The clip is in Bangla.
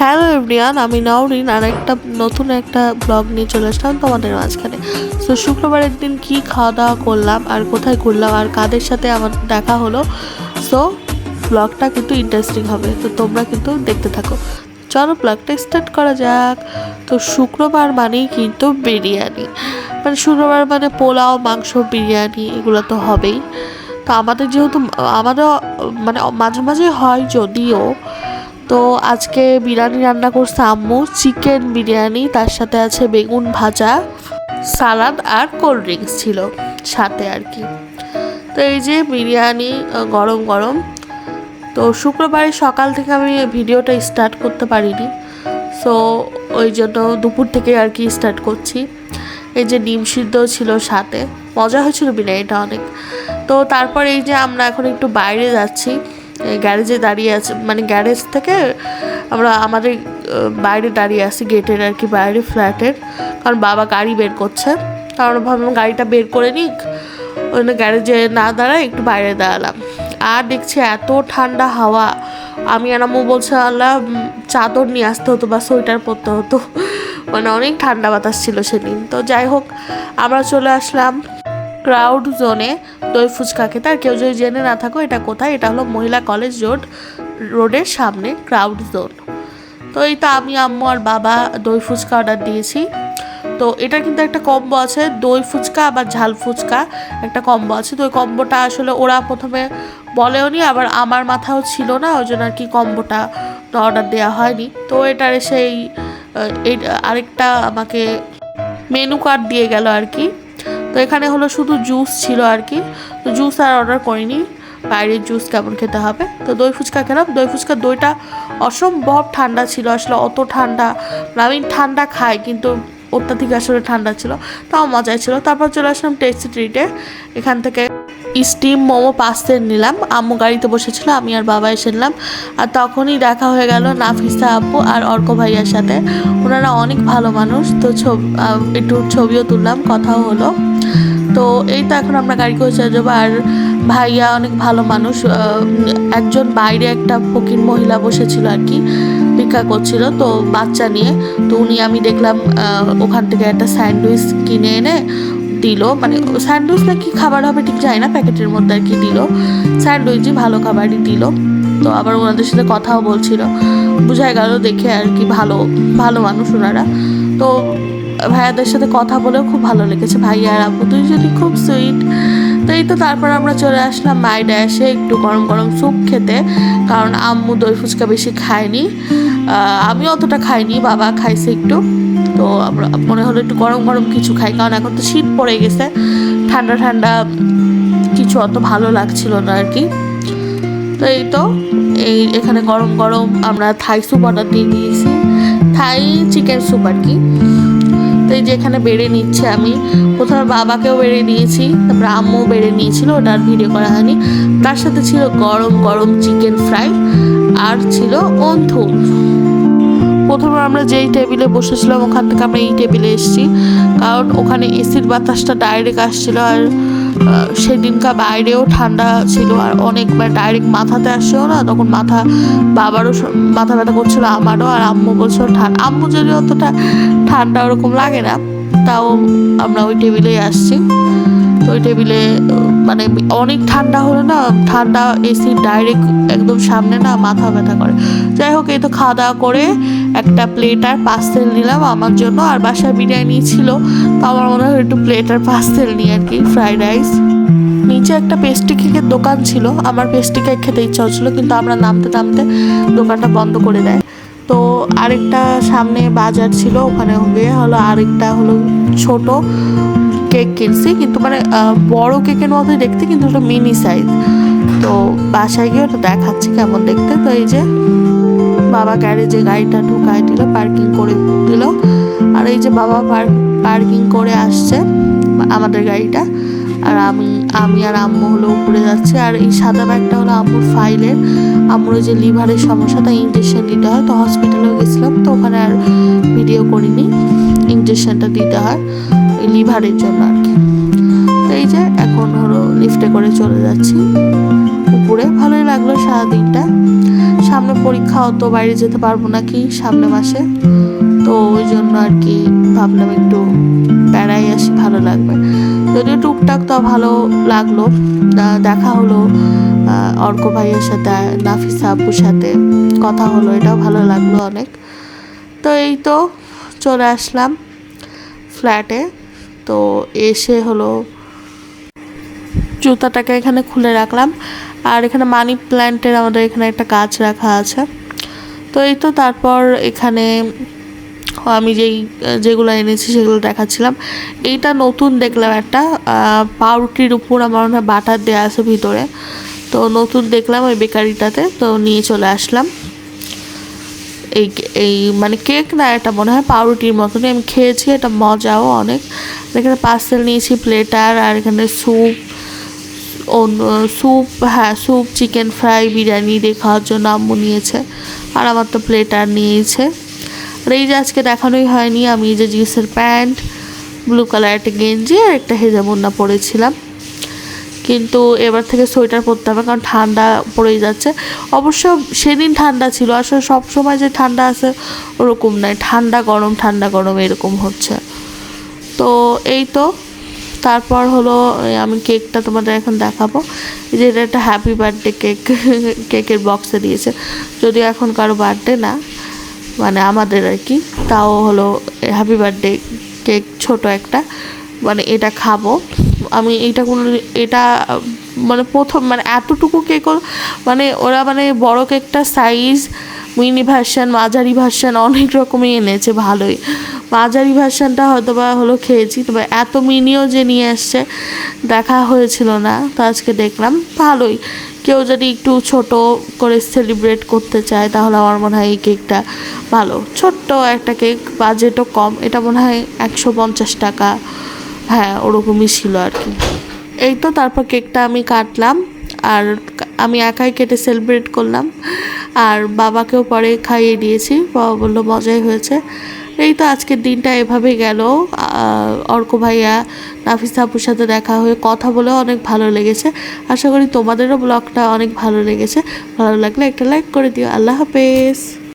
হ্যালো এভরিয়ান আমি নাওরিন, আর একটা নতুন একটা ব্লগ নিয়ে চলে আসলাম তোমাদের মাঝখানে। তো শুক্রবারের দিন কি খাওয়া দাওয়া করলাম, আর কোথায় ঘুরলাম, আর কাদের সাথে আমার দেখা হলো সো ব্লগটা কিন্তু ইন্টারেস্টিং হবে। তো তোমরা কিন্তু দেখতে থাকো। চলো ব্লগটা স্টার্ট করা যাক। তো শুক্রবার মানেই কিন্তু বিরিয়ানি। মানে শুক্রবার মানে পোলাও, মাংস, বিরিয়ানি, এগুলো তো হবেই। তো আমাদের যেহেতু আমাদের মানে মাঝে মাঝে হয় যদিও তো আজকে বিরিয়ানি রান্না করছে আম্মু চিকেন বিরিয়ানি, তার সাথে আছে বেগুন ভাজা, সালাদ আর কোল্ড ড্রিঙ্কস ছিল সাথে আর কি। তো এই যে বিরিয়ানি গরম গরম। তো শুক্রবারে সকাল থেকে আমি ভিডিওটা স্টার্ট করতে পারিনি। সো ওই জন্য দুপুর থেকে আর কি স্টার্ট করছি। এই যে ডিম সিদ্ধ ছিল সাথে। মজা হয়েছিল বিরিয়ানিটা অনেক। তো তারপর এই যে আমরা এখন একটু বাইরে যাচ্ছি। গ্যারেজে দাঁড়িয়ে আছে মানে গ্যারেজ থেকে আমরা আমাদের বাইরে দাঁড়িয়ে আছি গেটের আর কি, বাইরে ফ্ল্যাটের। কারণ বাবা গাড়ি বের করছে কারণ ভাবলাম গাড়িটা বের করে নিক। ওই গ্যারেজে না দাঁড়ায় একটু বাইরে দাঁড়ালাম। আর দেখছি এত ঠান্ডা হাওয়া। আমি আর আম্মু বলছে, আল্লাহ চাদর নিয়ে আসতে হতো বা সোয়েটার পরতে হতো। মানে অনেক ঠান্ডা বাতাস ছিল সেদিন। তো যাই হোক, আমরা চলে আসলাম ক্রাউড জোনে দই ফুচকা খেতে আর কেউ যদি জেনে না থাকো, এটা কোথায়? এটা হলো মহিলা কলেজ রোড, রোডের সামনে ক্রাউড জোন। তো এই তো আমি, আম্মু আর বাবা দই ফুচকা অর্ডার দিয়েছি। তো এটার কিন্তু একটা কম্বো আছে, দই ফুচকা আবার ঝাল ফুচকা একটা কম্বো আছে। তো ওই কম্বোটা আসলে ওরা প্রথমে বলেও নি আবার আমার মাথাও ছিল না, ওই জন্য আর কি কম্বোটা অর্ডার দেওয়া হয়নি। তো এটার সেই আরেকটা আমাকে মেনু কার্ড দিয়ে গেল আর কি। তো এখানে হলো শুধু জুস ছিল আর কি। তো জুস আর অর্ডার করিনি। বাইরের জুস কেমন খেতে হবে? তো দই ফুচকা খেলাম। দই ফুচকা দইটা অসম্ভব ঠান্ডা ছিল। আসলে অত ঠান্ডা, আমি ঠান্ডা খাই কিন্তু অত্যাধিক আসলে ঠান্ডা ছিল। তাও মজাই ছিল। তারপর চলে আসলাম টেস্টি ট্রিটে এখান থেকে স্টিম মোমো পাস্তের নিলাম। আম্মু গাড়িতে বসেছিল, আমি আর বাবা এসে নিলাম। আর তখনই দেখা হয়ে গেল নাফিসা আপু আর অর্ক ভাইয়ার সাথে। ওনারা অনেক ভালো মানুষ, তো ছবি একটু ছবিও তুললাম, কথাও হলো। তো এই তো এখন আমরা গাড়ি করে চলে যাব। আর ভাইয়া অনেক ভালো মানুষ একজন বাইরে একটা ফকির মহিলা বসেছিল আর কি, ভিক্ষা করছিল, তো বাচ্চা নিয়ে। তো উনি আমি দেখলাম ওখান থেকে একটা স্যান্ডউইচ কিনে এনে দিল। মানে স্যান্ডউইচ না কি খাবার হবে ঠিক যায় না, প্যাকেটের মধ্যে আর কি দিল। স্যান্ডউইচই ভালো খাবারই দিল। তো আবার ওনাদের সাথে কথাও বলছিল। বোঝা গেল দেখে আর কি ভালো ভালো মানুষ ওনারা। তো ভাইয়াদের সাথে কথা বলেও খুব ভালো লেগেছে ভাইয়া আর আপু দুইজনই খুব সুইট তো এই তো তারপর আমরা চলে আসলাম বাইরে এসে একটু গরম গরম স্যুপ খেতে। কারণ আম্মু দই ফুচকা বেশি খায়নি। আমি অতটা খাইনি, বাবা খাইছে একটু। তো আমরা মনে হলো একটু গরম গরম কিছু খাই, কারণ এখন তো শীত পড়ে গেছে। ঠান্ডা ঠান্ডা কিছু অত ভালো লাগছিল না আর কি। তো এই তো, এই এখানে গরম গরম আমরা থাই স্যুপ অর্ডার দিয়ে দিয়েছি। থাই চিকেন স্যুপ আর কি। তো এই যে এখানে বেড়ে নিচ্ছে আমি। প্রথমে বাবাকেও বেড়ে নিয়েছি, তারপরে আম্মু বেড়ে নিয়েছিল, ওটা আর ভিডিও করা হয়নি। তার সাথে ছিল গরম গরম চিকেন ফ্রাই আর ছিল অন্থুর প্রথমে আমরা যেই টেবিলে বসেছিলাম, ওখান থেকে আমরা এই টেবিলে এসেছি। কারণ ওখানে এসির বাতাসটা ডাইরেক্ট আসছিল আর সেদিনকার বাইরেও ঠান্ডা ছিল আর অনেক ডাইরেক্ট মাথাতে আসছেও না, তখন মাথা বাবারও মাথা ব্যথা করছিল, আমারও আর আম্মু বলছিল ঠান্ডা আম্মু যদি অতটা ঠান্ডা ওরকম লাগে না, তাও আমরা ওই টেবিলেই আসছি। ওই টেবিলে মানে অনেক ঠান্ডা হলে না, ঠান্ডা এসি ডাইরেক্ট একদম সামনে না মাথা ব্যথা করে। যাই হোক, এই তো খাওয়া দাওয়া করে একটা প্লেট আর পাস্তেল নিলাম আমার জন্য, আর বাসায় বিরিয়ানি ছিল তো আমার মনে হয় একটু প্লেট আর পাস্তেল নিই আর কি ফ্রাইড রাইস নিচে একটা পেস্ট্রি কেকের দোকান ছিল, আমার পেস্ট্রি কেক খেতে ইচ্ছা হচ্ছিল, কিন্তু আমরা নামতে নামতে দোকানটা বন্ধ করে দেয়। তো আরেকটা সামনে বাজার ছিল, ওখানে গিয়ে হলো আরেকটা হলো ছোট কেক কিনছি, কিন্তু মানে বড় কেকের মতোই দেখতে, কিন্তু ওটা মিনি সাইজ তো বাসায় গিয়ে ওটা দেখাচ্ছি কেমন দেখতে। তো এই যে বাবা গ্যারেজে গাড়িটা ঢুকায় দিল পার্কিং করে দিল। আর এই যে বাবা পার্কিং করে আসছে আমাদের গাড়িটা। আর আমি আমি আর আম্মু হলো উপরে যাচ্ছে। আর এই সাদা ব্যাগটা হলো আম্মুর ফাইলের আম্মুর যে লিভারের সমস্যা, তাই ইঞ্জেকশন দিতে হয়। তো হসপিটালেও গেছিলাম, তো ওখানে আর ভিডিও করিনি। ইঞ্জেকশনটা দিতে হয়। লিভারের জন্য আর কি। তো এই যে এখন হলো লিফটে করে চলে যাচ্ছি। উপরে ভালোই লাগল সারাদিনটা। সামনে পরীক্ষা, অত বাইরে যেতে পারব নাকি সামনে মাসে? তো ওই জন্য আর কি ভাবলাম একটু বেড়াই আসি, ভালো লাগবে। যদিও টুকটাক তো ভালো লাগল। দেখা হলো অর্ক ভাইয়ের সাথে, নাফিসা আপুর সাথে কথা হলো, এটাও ভালো লাগল অনেক। তো এই তো চলে আসলাম ফ্ল্যাটে তো এসে হলো জুতাটাকে এখানে খুলে রাখলাম। আর এখানে মানি প্ল্যান্টের আমাদের এখানে একটা গাছ রাখা আছে। তো এই তো তারপর এখানে আমি যেই, যেগুলো এনেছি সেগুলো দেখাচ্ছিলাম। এইটা নতুন দেখলাম একটা পাউরুটির উপর আমার মনে হয় বাটার দেওয়া আছে ভিতরে। তো নতুন দেখলাম ওই বেকারিটাতে, তো নিয়ে চলে আসলাম। এই এই মানে কেক না, এটা মনে হয় পাউরুটির মতনই। আমি খেয়েছি, এটা মজাও অনেক। এখানে পার্সেল নিয়েছি, প্লেটার আর এখানে স্যুপ, অন্য স্যুপ হ্যাঁ স্যুপ, চিকেন ফ্রাই, বিরিয়ানি দিয়ে খাওয়ার জন্য আম্মু নিয়েছে আর আমার তো প্লেটার নিয়েছে। আর এই যে আজকে দেখানোই হয়নি, আমি যে জিন্সের প্যান্ট, ব্লু কালার একটা গেঞ্জি আর একটা হেজামুন্না পরেছিলাম। কিন্তু এবার থেকে সোয়েটার পরতে হবে কারণ ঠান্ডা পড়েই যাচ্ছে। অবশ্য সেদিন ঠান্ডা ছিল, আসলে সব সময় যে ঠান্ডা আছে ওরকম নয়, ঠান্ডা গরম ঠান্ডা গরম এরকম হচ্ছে। এই তো। তারপর হলো আমি কেকটা তোমাদের এখন দেখাবো। যে এটা একটা হ্যাপি বার্থডে কেক কেকের বক্সে দিয়েছে। যদিও এখন কারও বার্থডে না মানে আমাদের আর কি। তাও হলো হ্যাপি বার্থডে কেক ছোট একটা মানে এটা খাব। আমি এইটা কোনো, এটা মানে প্রথম মানে এতটুকু কেক মানে ওরা মানে বড় কেকটা সাইজ মিনি ভার্সান মাঝারি ভার্সান অনেক রকমই এনেছে, ভালোই। মাঝারি ভার্সানটা হয়তো বা হলো খেয়েছি, তবে এত মিনিও যে নিয়ে আসছে, দেখা হয়েছিল না। তো আজকে দেখলাম, ভালোই। কেউ যদি একটু ছোট করে সেলিব্রেট করতে চায়, তাহলে আমার মনে হয় এই কেকটা ভালো। ছোট্ট একটা কেক বাজেটও কম, এটা মনে হয় একশো পঞ্চাশ টাকা। হ্যাঁ ওরকমই ছিল আর কি। এই তো, তারপর কেকটা আমি কাটলাম, আর আমি একাই কেটে সেলিব্রেট করলাম। আর বাবাকেও পরে খাইয়ে দিয়েছি, বাবা বলল, মজাই হয়েছে। এই তো আজকের দিনটা এভাবে গেল। অর্ক ভাইয়া, নাফিস আপুর সাথে দেখা হয়ে কথা বলে অনেক ভালো লেগেছে। আশা করি তোমাদেরও ব্লগটা অনেক ভালো লেগেছে। ভালো লাগলে একটা লাইক করে দিও। আল্লাহ হাফেজ।